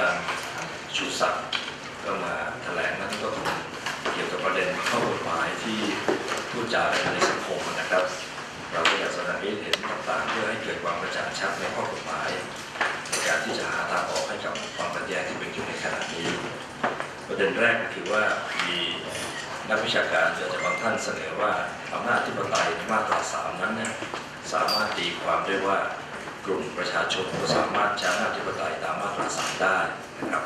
จารย์ชูศักดิ์ก็มาแถลงนั้นก็คงเกี่ยวกับประเด็นข้อกฎหมายที่พูดจาในสังคมนะครับ เราก็อยากแสดงเห็นต่างๆ เพื่อให้เกิดความกระจ่างชัดในข้อกฎหมายในการที่จะหาทางออกให้กับความขัดแย้งที่เป็นอยู่ในขณะนี้ ประเด็นแรกก็คือว่ามีนักวิชาการจอจากบางท่านเสนอว่าอำนาจที่ปไตยในมาตราสามนั้นเนี่ยสามารถตีความได้ว่ากลุ่มประชาชนก็สามารถใช้อำนาจที่ปไตยตามมาตาม ได้นะครับ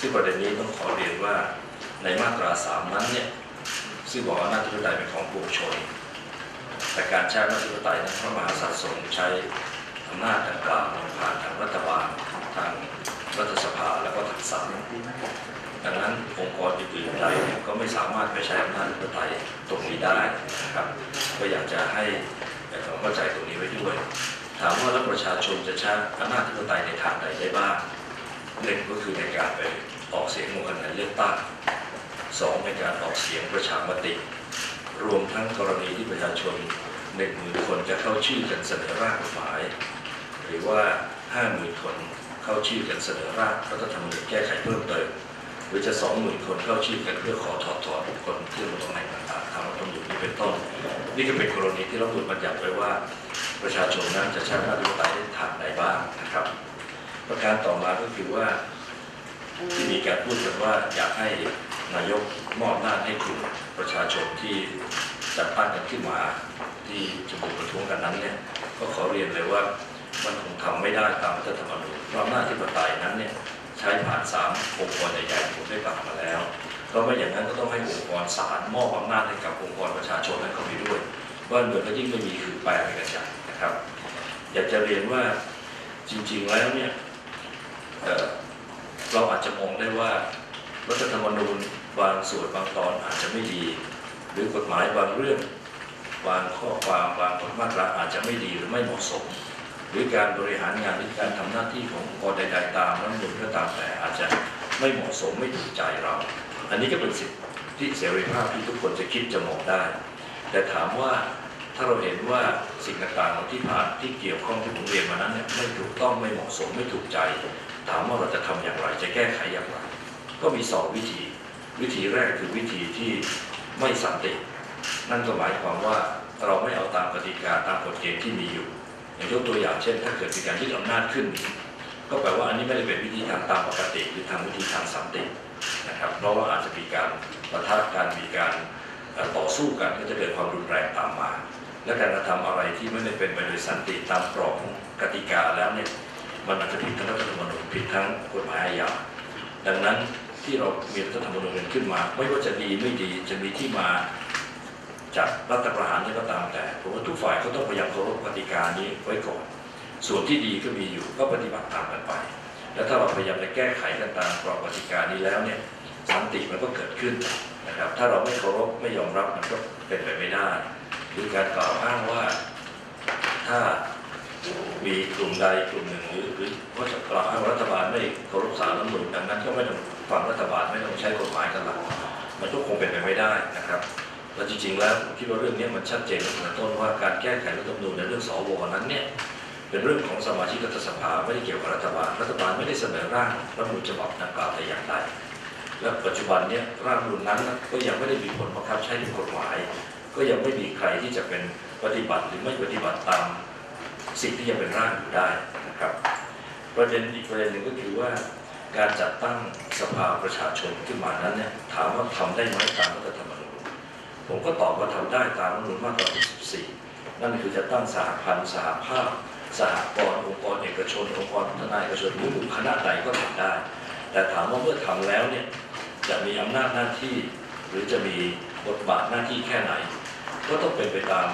ซึ่งประเด็นนี้ต้องขอเรียนว่าในมาตราสามนั้นเนี่ยซึ่งบอกว่าอำนาจที่ปไตยเป็นของปวงชน แต่การใช้อำนาจที่ปไตยนั้นพระมหากษัตริย์ทรงใช้อำนาจดังกล่าวผ่านทางรัฐบาลทางรัฐสภาแล้วก็ทางศาลดังนั้นองค์กรอื่นๆใดก็ไม่สามารถไปใช้อำนาจอธิปไตยตรงนี้ได้นะครับ ก็อยากจะให้เข้าใจตรงนี้ไว้ด้วย ถามว่าแล้วประชาชนจะใช้อำนาจอธิปไตยในทางใดได้บ้าง หนึ่งก็คือในการไปออกเสียงลงคะแนนเลือกตั้งสองในการออกเสียงประชามติ รวมทั้งกรณีที่ประชาชนหนึ่งหมื่นคนจะเข้าชื่อกันเสนอร่างกฎหมาย หรือว่าห้าหมื่นคนเข้าชื่อกันเสนอร่างรัฐธรรมนูญแก้ไขเพิ่มเติมหรือจะสองหมื่นคนเข้าชื่อกันเพื่อขอถอดถอนบุคคลที่ดำรงตำแหน่งต่างๆทางรัฐธรรมนูญนี้เป็นต้น นี่ก็เป็นกรณีที่รัฐธรรมนูญบัญญัติไว้ว่า ประชาชนนั้นจะใช้อำนาจอธิปไตยได้ทางใดบ้างนะครับ ประการต่อมาก็คือว่า ที่มีการพูดกันว่าอยากให้นายกมอบหน้าจให้กลุ่มประชาชนที่จัดตั้งกันขึ้นมาที่จะบุกประท้วงกันนั้นเนี่ยก็ขอเรียนเลยว่ามันคงทำไม่ได้ตามรัฐธรรมนูญเพราะอำนาจอธิปไตยนั้นเนี่ยใช้ผ่านสามองค์กรใหญ่ๆผมได้กล่าวมาแล้วเพราะไม่อย่างนั้นก็ต้องให้องค์กรศาลมอบอำนาจให้กับองค์กรประชาชนนั้นเข้าไปด้วยบ้านเมืองก็ยิ่งไม่มีคือแปลไปกันใหญ่นะครับ อยากจะเรียนว่าจริงๆแล้วเนี่ย เราอาจจะมองได้ว่ารัฐธรรมนูญบางส่วนบางตอนอาจจะไม่ดี หรือกฎหมายบางเรื่องบางข้อความบางกฎมาตราอาจจะไม่ดีหรือไม่เหมาะสม หรือการบริหารงานหรือการทำหน้าที่ขององค์กรใดๆตามรัฐธรรมนูญก็ตามแต่อาจจะไม่เหมาะสมไม่ถูกใจเรา อันนี้ก็เป็นสิทธิเสรีภาพที่ทุกคนจะคิดจะมองได้ แต่ถามว่าถ้าเราเห็นว่าสิ่งต่างๆที่ผ่านที่เกี่ยวข้องที่ผมเรียนมานั้นเนี่ยไม่ถูกต้องไม่เหมาะสมไม่ถูกใจ ถามว่าเราจะทำอย่างไร จะแก้ไขอย่างไร ก็มีสองวิธี วิธีแรกคือวิธีที่ไม่สันติ นั่นก็หมายความว่าเราไม่เอาตามกติกาตามกฎเกณฑ์ที่มีอยู่ อย่างยกตัวอย่างเช่น ถ้าเกิดมีการยึดอำนาจขึ้น ก็แปลว่าอันนี้ไม่ได้เป็นวิธีทางตามปกติหรือทางวิธีทางสันตินะครับเพราะว่าอาจจะมีการประทะกันมีการต่อสู้กันก็จะเกิดความรุนแรงตามมา และการกระทำอะไรที่ไม่ได้เป็นไปโดยสันติตามกรอบกติกาแล้วเนี่ย มันอาจจะผิดทั้งรัฐธรรมนูญผิดทั้งกฎหมายอาญาดังนั้นที่เรามีรัฐธรรมนูญขึ้นมา ไม่ว่าจะดีไม่ดีจะมีที่มาจากรัฐประหารนี่ก็ตามแต่ผมว่าทุกฝ่ายก็ต้องพยายามเคารพกติกานี้ไว้ก่อน ส่วนที่ดีก็มีอยู่ก็ปฏิบัติตามกันไป แล้วถ้าเราพยายามจะแก้ไขกันตามกรอบกติกานี้แล้วเนี่ยสันติมันก็เกิดขึ้นนะครับถ้าเราไม่เคารพไม่ยอมรับมันก็เป็นไปไม่ได้หรือการกล่าวอ้างว่าถ้า มีกลุ่มใดกลุ่มหนึ่งหรือหรือว่าจะกล่าวอ้ารัฐบาลไม่เคารพสารรัฐมนูญดังนั้นก็ไม่ต้องฟังรัฐบาลไม่ต้องใช้กฎหมายกันหลักมันก็คงเป็นไปไม่ได้นะครับแล้วจริงๆแล้วผมคิดว่าเรื่องนี้มันชัดเจนตั้งแต่ต้นว่าการแก้ไขรัฐธรรมนูญในเรื่องสวนั้นเนี่ยเป็นเรื่องของสมาชิกรัฐสภาไม่ได้เกี่ยวกับรัฐบาล รัฐบาลไม่ได้เสนอร่างรัฐมนูญฉบับดังกล่าวแต่อย่างใดและปัจจุบันเนี่ยร่างรัฐมนูญนั้นก็ยังไม่ได้มีผลบังคับใช้ในกฎหมาย ก็ยังไม่มีใครที่จะเป็นปฏิบัติหรือไม่ปฏิบัติตาม สิ่งที่ยังเป็นร่างอยู่ได้นะครับ ประเด็นอีกประเด็นหนึ่งก็คือว่าการจัดตั้งสภาประชาชนขึ้นมานั้นเนี่ยถามว่าทำได้ไหมตามรัฐธรรมนูญผมก็ตอบว่าทำได้ตามรัฐธรรมนูญมาตรา64นั่นคือจะตั้งสหพันธ์สหภาพ สหกรณ์องค์กรเอกชนองค์กรพัฒนาเอกชนหรือหมู่คณะใดก็ทำได้ แต่ถามว่าเมื่อทำแล้วเนี่ยจะมีอำนาจหน้าที่ หรือจะมีบทบาทหน้าที่แค่ไหน ก็ต้องเป็นไปตาม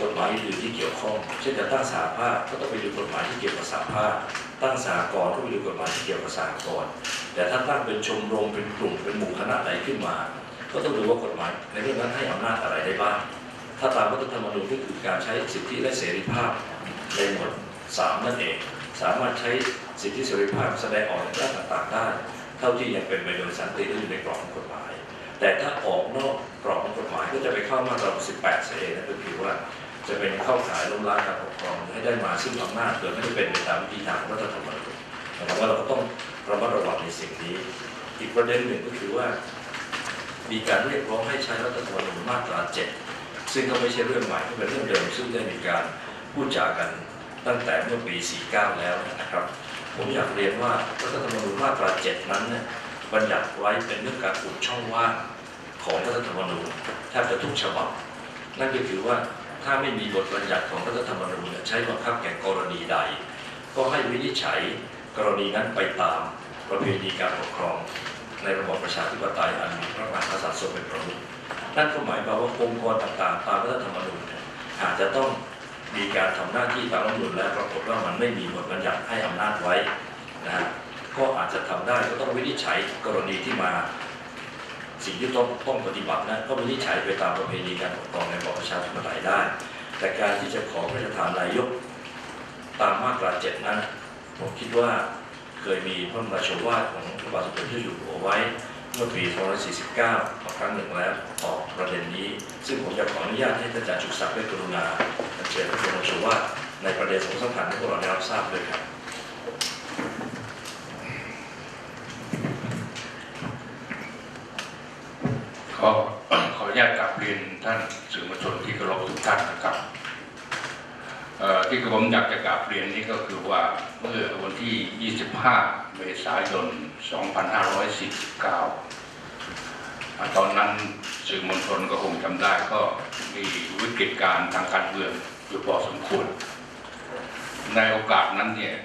กฎหมายอื่นที่เกี่ยวข้อง เช่นจะตั้งสหภาพก็ต้องไปดูกฎหมายที่เกี่ยวกับสหภาพ ตั้งสหกรก็ไปดูกฎหมายที่เกี่ยวกับสหกรแต่ถ้าตั้งเป็นชมรมเป็นกลุ่มเป็นหมู่คณะใดขึ้นมา ก็ต้องดูว่ากฎหมายในเรื่องนั้นให้อำนาจอะไรได้บ้าง ถ้าตามรัฐธรรมนูญก็คือการใช้สิทธิและเสรีภาพในหมวดสามนั่นเอง สามารถใช้สิทธิเสรีภาพแสดงออกในด้านต่างๆได้ เท่าที่ยังเป็นไปโดยสันติและอยู่ในกรอบของกฎหมาย แต่ถ้าออกนอกกรอบของกฎหมายก็จะไปเข้ามาตรา 18 เสนั่นก็คือว่า จะเป็นเข้าข่ายล้มล้างการปกครองให้ได้มาซึ่งอำนาจโดยไม่ได้เป็นไปตามวิธีทางรัฐธรรมนูญหมายความว่าเราก็ต้องระมัดระวังในสิ่งนี้ อีกประเด็นหนึ่งก็คือว่า มีการเรียกร้องให้ใช้รัฐธรรมนูญมาตราเจ็ดซึ่งก็ไม่ใช่เรื่องใหม่ก็เป็นเรื่องเดิมซึ่งได้มีการพูดจากันตั้งแต่เมื่อปี 49 แล้วนะครับ ผมอยากเรียนว่ารัฐธรรมนูญมาตราเจ็ดนั้นเนี่ยบัญญัติไว้เป็นเรื่องการอุดช่องว่างของรัฐธรรมนูญแทบจะทุกฉบับ นั่นก็คือว่า ถ้าไม่มีบทบัญญัติของรัฐธรรมนูญใช้บังคับแก่กรณีใด ก็ให้วินิจฉัยกรณีนั้นไปตามประเพณีการปกครอง ในระบอบประชาธิปไตยอันมีพระมหากษัตริย์ทรงเป็นประมุขนั่นก็หมายความว่าองค์กรต่างๆ ตามรัฐธรรมนูญอาจจะต้องมีการทำหน้าที่ตามรัฐธรรมนูญแล้วปรากฏว่ามันไม่มีบทบัญญัติให้อำนาจไว้นะฮะก็อาจจะทำได้ก็ต้องวินิจฉัยกรณีที่มา สิ่งที่ต้องต้องปฏิบัตินะก็วินิจฉัยไปตามประเพณีการปกครองในระบอบประชาธิปไตยได้ แต่การที่จะขอพระราชทานนายกตามมาตราเจ็ดนั้น ผมคิดว่าเคยมีพระรมราชโอวาทของพระบาทสมเด็จพระจ้าอยู่หัวไว้เมื่อปี2549มาครั้งหนึ่งแล้วต่อประเด็นนี้ ซึ่งผมจะขออนุญาตให้ท่านอาจารย์ชุกศักดิ์ได้กรุณาเชิญพระบรมราชโอวาทในประเด็นสำคัญให้พวกเราได้รับทราบด้วยครับ ขอขออนุญาตกราบเรียนท่านสื่อมวลชนที่เคารพทุกท่านนะครับเอ่อที่ผมอยากจะกราบเรียนนี้ก็คือว่าเมื่อวันที่ 25 เมษายน 2549 ตอนนั้นสื่อมวลชนก็คงจำได้ก็มีวิกฤตการณ์ทางการเมืองอยู่พอสมควร ในโอกาสนั้นเนี่ย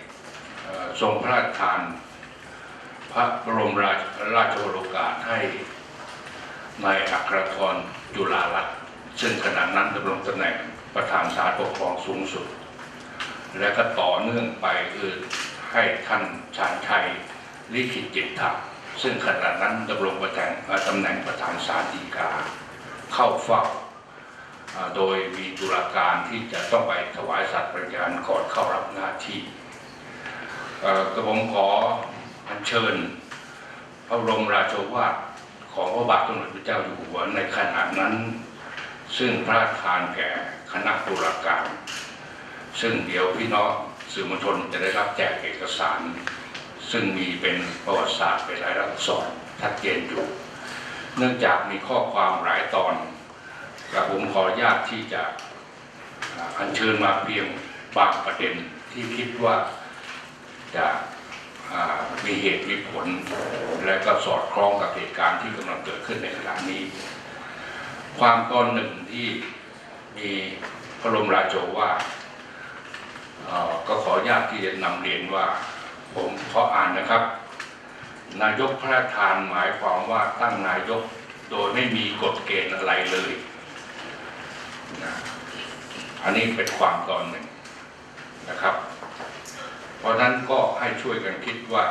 ทรงพระราชทาน พระบรมราชราชโอรกาสให้ นายอัครธรจุฬาลักษณ์ซึ่งขณะนั้นดำรงตำแหน่งประธานศาลปกครองสูงสุด และก็ต่อเนื่องไปคือให้ท่านชาญชัยลิขิตจิตถะซึ่งขณะนั้นดำรงประแทนเอ่อตำแหน่งประธานศาลฎีกา เข้าเฝ้า โดยมีตุลาการที่จะต้องไปถวายสัตย์ปริญญาณก่อนเข้ารับหน้าที่กระผมขออัญเชิญ พระบรมราโชวาท ของพระบาทสมเด็จพระเจ้าอยู่หัวในขณะนั้น ซึ่งพระราชทานแก่คณะตุลาการ ซึ่งเดี๋ยวพี่น้องสื่อมวลชนจะได้รับแจกเอกสาร ซึ่งมีเป็นประวัติศาสตร์เป็นรายลักษณ์อักษรชัดเจนอยู่ เนื่องจากมีข้อความหลายตอนกระผมขออนุญาตที่จะอัญเชิญมาเพียงบางประเด็นที่คิดว่าจะ มีเหตุมีผล และก็สอดคล้องกับเหตุการณ์ที่กำลังเกิดขึ้นในขณะนี้ ความตอนหนึ่งที่มีพระบรมราโชวาทเอ่อก็ขออนุญาตที่จะนำเรียนว่า ผมขออ่านนะครับ นายกพระราชทานหมายความว่าตั้งนายกโดยไม่มีกฎเกณฑ์อะไรเลยนะอันนี้เป็นความตอนหนึ่งนะครับ เพราะนั้นก็ให้ช่วยกันคิดว่า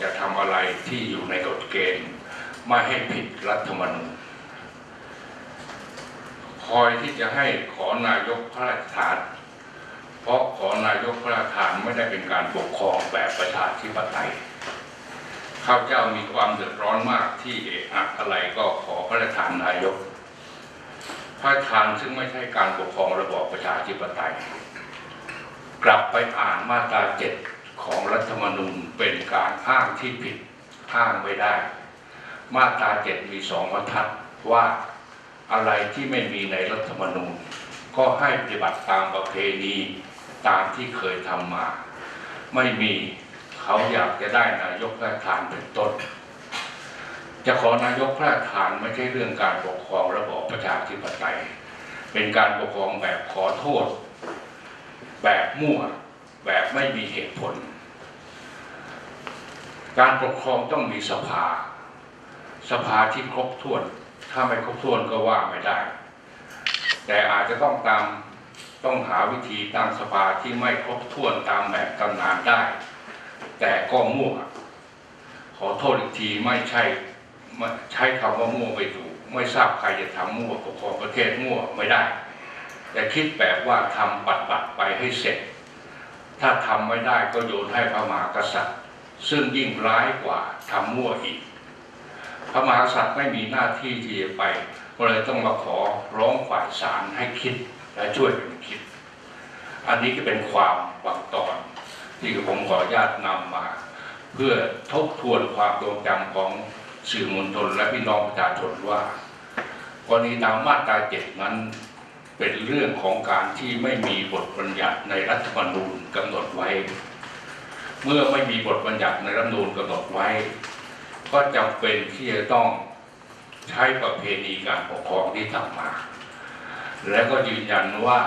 จะทำอะไรที่อยู่ในกฎเกณฑ์ไม่ให้ผิดรัฐธรรมนูญคอยที่จะให้ขอนายกพระราชทาน เพราะขอนายกพระราชทานไม่ได้เป็นการปกครองแบบประชาธิปไตยข้าเจ้ามีความเดือดร้อนมากที่เอะอะอะไรก็ขอพระราชทานนายก พระราชทานซึ่งไม่ใช่การปกครองระบอบประชาธิปไตย กลับไปอ่านมาตราเจ็ดของรัฐธรรมนูญเป็นการอ้างที่ผิดอ้างไม่ได้ มาตราเจ็ดมีสองบรรทัดว่าอะไรที่ไม่มีในรัฐธรรมนูญ ก็ให้ปฏิบัติตามประเพณีตามที่เคยทำมา ไม่มีเขาอยากจะได้นายกระราชทานเป็นต้น จะขอนายกพระราชทานไม่ใช่เรื่องการปกครองระบอบประชาธิปไตย เป็นการปกครองแบบขอโทษ แบบมั่ว แบบไม่มีเหตุผล การปกครองต้องมีสภา สภาที่ครบถ้วน ถ้าไม่ครบถ้วนก็ว่าไม่ได้ แต่อาจจะต้องตามต้องหาวิธีตั้งสภาที่ไม่ครบถ้วนตามแบบตำนานได้ แต่ก็มั่วขอโทษอีกทีไม่ใช่ไม่ใช้คำว่ามั่วไปถูกไม่ทราบใครจะทำมั่วปกครองประเทศมั่วไม่ได้ แต่คิดแบบว่าทำปัดปัดๆไปให้เสร็จ ถ้าทำไม่ได้ก็โยนให้พระมหากษัตริย์ ซึ่งยิ่งร้ายกว่าทำมั่วอีก พระมหากษัตริย์ไม่มีหน้าที่ที่จะไปก็เลยต้องมาขอร้องฝ่ายศาลให้คิดและช่วยกันคิด อันนี้ก็เป็นความบางตอน ที่ผมขออนุญาตนำมา เพื่อทบทวนความทรงจำของสื่อมวลชนและพี่น้องประชาชนว่ากรณีตามมาตราเจ็ดนั้น เป็นเรื่องของการที่ไม่มีบทบัญญัติในรัฐธรรมนูญกำหนดไว้ เมื่อไม่มีบทบัญญัติในรัฐธรรมนูญกำหนดไว้ ก็จำเป็นที่จะต้องใช้ประเพณีการปกครองที่ทำมา และก็ยืนยันว่า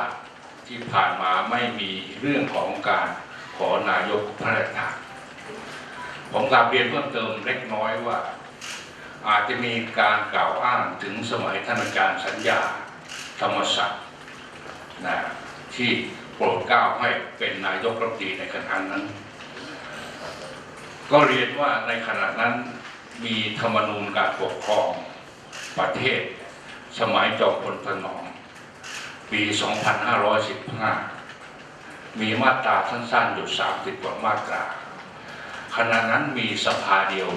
ที่ผ่านมาไม่มีเรื่องของการขอนายกพระราชทานผมกลับเรียนเพิ่มเติมเล็กน้อยว่า อาจจะมีการกล่าวอ้างถึงสมัยท่านอาจารย์สัญญา ธรรมศักดิ์นะที่โปรดเกล้าให้เป็นนายกรัฐมนตรีในขณะนั้น ก็เรียนว่าในขณะนั้นมีธรรมนูญการปกครองประเทศ สมัยจอมพลถนอมปี 2515 มีมาตราสั้นๆอยู่30กว่ามาตราขณะนั้นมีสภาเดียว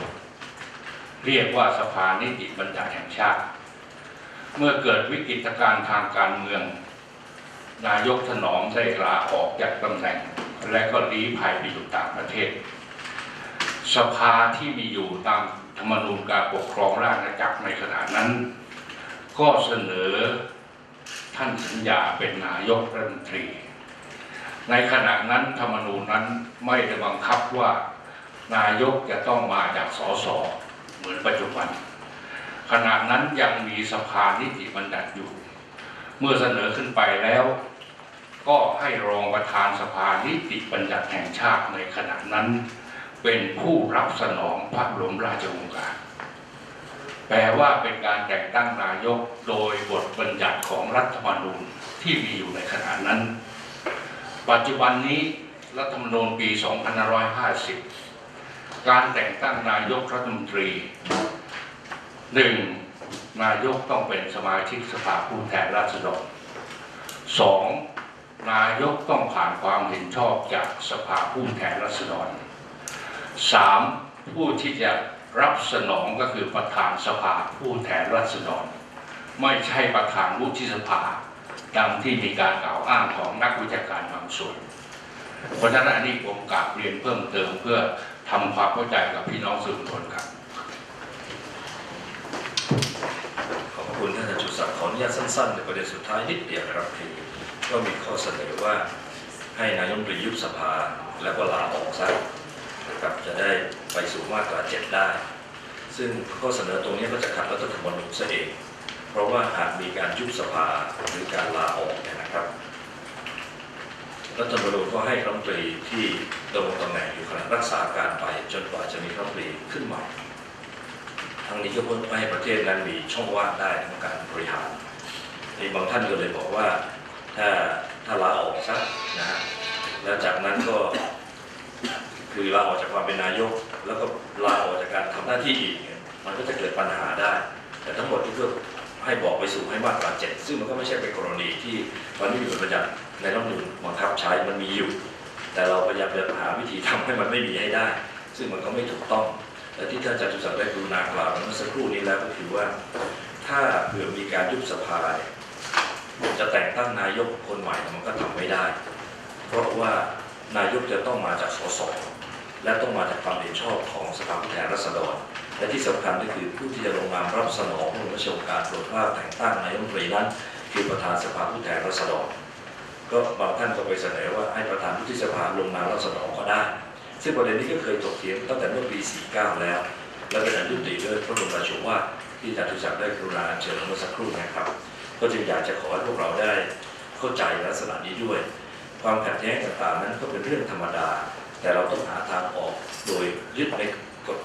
เรียกว่าสภานิติบัญญัติแห่งชาติ เมื่อเกิดวิกฤตการณ์ทางการเมือง นายกถนอมได้ลาออกจากตำแหน่ง และก็ลี้ภัยไปอยู่ต่างประเทศ สภาที่มีอยู่ตามธรรมนูญการปกครองราชอาณาจักรในขณะนั้น ก็เสนอท่านสัญญาเป็นนายกรัฐมนตรี ในขณะนั้นธรรมนูญนั้นไม่ได้บังคับว่านายกจะต้องมาจากสสเหมือนปัจจุบัน ขณะนั้นยังมีสภานิติบัญญัติอยู่ เมื่อเสนอขึ้นไปแล้ว ก็ให้รองประธานสภานิติบัญญัติแห่งชาติในขณะนั้น เป็นผู้รับสนองพระบรมราชโองการแปลว่าเป็นการแต่งตั้งนายกโดยบทบัญญัติของรัฐธรรมนูญที่มีอยู่ในขณะนั้น ปัจจุบันนี้รัฐธรรมนูญปี 2550 การแต่งตั้งนายกรัฐมนตรี หนึ่งนายกต้องเป็นสมาชิกสภาผู้แทนราษฎรสองนายกต้องผ่านความเห็นชอบจากสภาผู้แทนราษฎรสามผู้ที่จะรับสนองก็คือประธานสภาผู้แทนราษฎร ไม่ใช่ประธานวุฒิสภาดังที่มีการกล่าวอ้างของนักวิชาการบางส่วน เพราะฉะนั้นอันนี้ผมกราบเรียนเพิ่มเติมเพื่อทำความเข้าใจกับพี่น้องสื่อมวลชนครับ ขอบคุณท่านอาจารย์จุศักดิ์ขออนุญาต สั้นๆในประเด็นสุดท้ายนิดเดียวนะครับคือก็มีข้อเสนอว่าให้นายมตรียุบสภาแล้วก็ลาออกซะนะครับจะได้ไปสู่มาตราเจ็ดได้ ซึ่งข้อเสนอตรงนี้ก็จะขัดรัฐธรรมนูญซะเอง เพราะว่าหากมีการยุบสภาหรือการลาออกเนี่ยนะครับรัฐธรรมนูญก็ให้รัฐมนตรีที่ดำรงตำแหน่งอยู่ขณะรักษาการไปจนกว่าจะมีรัฐมนตรีขึ้นใหม่ทั้งนี้ก็เพื่อให้ประเทศนั้นมีช่องว่างได้ในการบริหาร มีบางท่านก็เลยบอกว่าถ้าถ้าลาออกซะนะฮะแล้วจากนั้นก็คือลาออกจากความเป็นนายก แล้วก็ลาออกจากการทำหน้าที่อีกมันก็จะเกิดปัญหาได้ แต่ทั้งหมดที่เพื่อให้บอกไปสู่ให้มาตราเจ็ดซึ่งมันก็ไม่ใช่เป็นกรณีที่มันไม่มีบทบัญญัติในรัฐมนูญบังคับใช้มันมีอยู่ แต่เราพยายามจะหาวิธีทำให้มันไม่มีให้ได้ ซึ่งมันก็ไม่ถูกต้องและที่ท่านอาจารย์จุศักได้กรุณากล่าวเมื่อสักครู่นี้แล้วก็คือว่า ถ้าเผื่อมีการยุบสภาเนี่ย จะแต่งตั้งนายกคนใหม่มันก็ทำไม่ได้ เพราะว่านายกจะต้องมาจากสสและต้องมาจากความเห็นชอบของสภาผู้แทนราษฎร และที่สำคัญก็คือผู้ที่จะลงนามรับสนองพระรมราชโองการโปรดเกล้าแต่งตั้งนายกรัฐมนตรีนั้นคือประธานสภาผู้แทนราษฎร ก็บางท่านก็ไปเสนอว่าให้ประธานวุฒิสภาลงนามรับสนองก็ได้ ซึ่งประเด็นนี้ก็เคยถกเถียงตั้งแต่เมื่อปี 49 แล้ว และเป็นอันยุติด้วยพระบรมราชวาทที่อาจารย์ทุศักดิ์ได้กรุณาเชิญมื่อสักครู่นะครับ ก็จึงอยากจะขอให้พวกเราได้เข้าใจลักษณะนี้ด้วย ความขัดแย้งต่างๆนั้นก็เป็นเรื่องธรรมดา แต่เราต้องหาทางออกโดยยึดในกฎ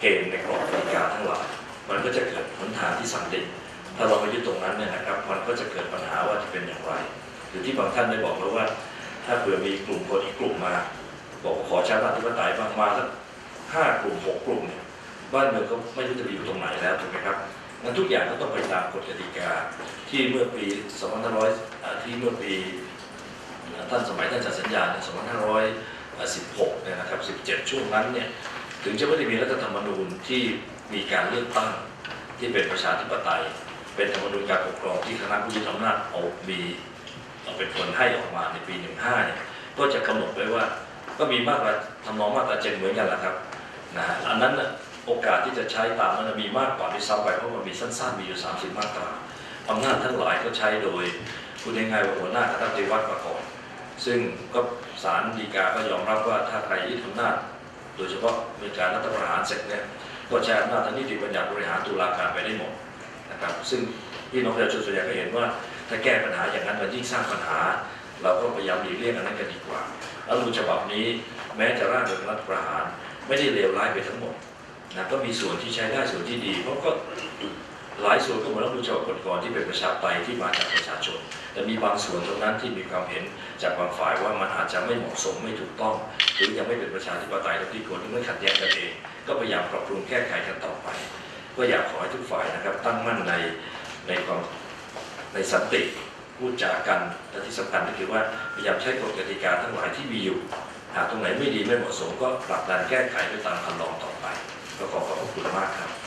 เกณฑ์ในกรอบกติกาทั้งหลายมันก็จะเกิดหนทางที่สันติถ้าเราไปยึดตรงนั้นเนี่ยนะครับ มันก็จะเกิดปัญหาว่าจะเป็นอย่างไรหรือที่บางท่านได้บอกแล้วว่า ถ้าเผื่อมีกลุ่มคนอีกกลุ่มมา บอกขอชาติปไตยบางมาสักห้ากลุ่มหกกลุ่มเนี่ยบ้านเมืองก็ไม่รู้จะไปอยู่ตรงไหนแล้วถูกไหมครับ งั้นทุกอย่างก็ต้องไปตามกฎกติกา ที่เมื่อปี 2500อ่าที่เมื่อปีท่านสมัยท่านจัดสัญญาเนี่ย2516 เนี่ยนะครับ 17 ช่วงนั้นเนี่ยถึงจะไม่ได้มีรัฐธรรมนูญที่มีการเลือกตั้งที่เป็นประชาธิปไตย เป็นธรรมนูญการปกครองที่คณะผู้ยึดอำนาจเอามีเอาเป็นคนให้ออกมาในปี 15 เนี่ยก็จะกำหนดไว้ว่าก็มีมาตราทำนองมาตราเจ็ดเหมือนกันแหละครับนะอันนั้นนะ โอกาสที่จะใช้ตามนั้นนะมีมากกว่าที่ซ้ำไปเพราะมันมีสั้นๆมีอยู่ 30 มาตราอำนาจทั้งหลายก็ใช้โดยคุณง่ายๆว่าหัวหน้าคณะปฏิวัติมาก่อนซึ่งก็ศาลฎีกาก็ยอมรับว่าถ้าใครยึดอำนาจโดยเฉพาะมีการรัฐประหารเสร็จเนี่ยก็ใช้อำนาจทางนิติบัญญัติบริหารตุลาการไปได้หมดนะครับซึ่งพี่น้องประชาชนส่วนใหญ่ก็เห็นว่าถ้าแก้ปัญหาอย่างนั้นมันยิ่งสร้างปัญหา เราก็พยายามหลีกเลี่ยงอันนั้นกันดีกว่า แล้วรูฉบับนี้แม้จะร่างโดยรัฐประหารไม่ได้เลวร้ายไปทั้งหมด นะก็มีส่วนที่ใช้ได้ส่วนที่ดีเพราะก็หลายส่วนก็เหมือนรัฐธรรมนูญฉบับก่อนที่เป็นประชาธิปไตยที่มาจากประชาชน แต่มีบางส่วนตรงนั้นที่มีความเห็นจากบางฝ่ายว่ามันอาจจะไม่เหมาะสมไม่ถูกต้อง หรือยังไม่เป็นประชาธิปไตยเท่าที่ควรที่ไม่ขัดแย้งกันเอง ก็พยายามปรับปรุงแก้ไขกันต่อไป ก็อยากขอให้ทุกฝ่ายนะครับ ตั้งมั่นในในความในสันติพูดจากันและที่สำคัญก็คือว่าพยายามใช้กฎกติกาทั้งหลายที่มีอยู่หากตรงไหนไม่ดีไม่เหมาะสมก็ปรับดันแก้ไขไปตามคันลองต่อไป ก็ขอขอบคุณมากครับ